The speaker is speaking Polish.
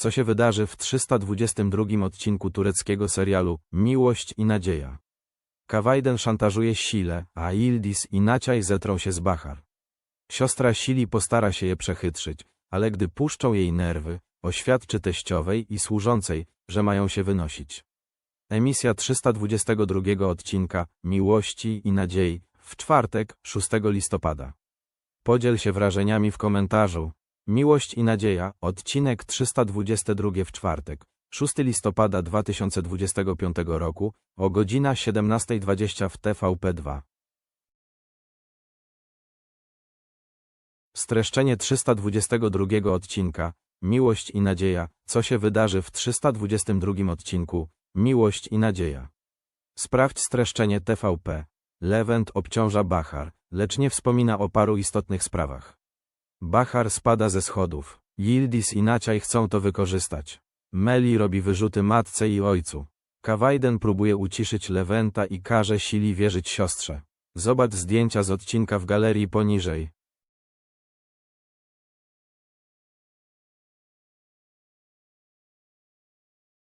co się wydarzy w 322 odcinku tureckiego serialu Miłość i Nadzieja. Kawajden szantażuje Sile, a Ildis i Naciaj zetrą się z Bahar. Siostra Sili postara się je przechytrzyć, ale gdy puszczą jej nerwy, oświadczy teściowej i służącej, że mają się wynosić. Emisja 322 odcinka Miłości i Nadziei w czwartek, 6 listopada. Podziel się wrażeniami w komentarzu. Miłość i Nadzieja, odcinek 322 w czwartek, 6 listopada 2025 roku, o godzina 17.20 w TVP2. Streszczenie 322 odcinka, Miłość i Nadzieja, co się wydarzy w 322 odcinku, Miłość i Nadzieja. Sprawdź streszczenie TVP. Lewent obciąża Bachar, lecz nie wspomina o paru istotnych sprawach. Bachar spada ze schodów. Yildiz i Naciaj chcą to wykorzystać. Meli robi wyrzuty matce i ojcu. Kawajden próbuje uciszyć Lewenta i każe Sili wierzyć siostrze. Zobacz zdjęcia z odcinka w galerii poniżej.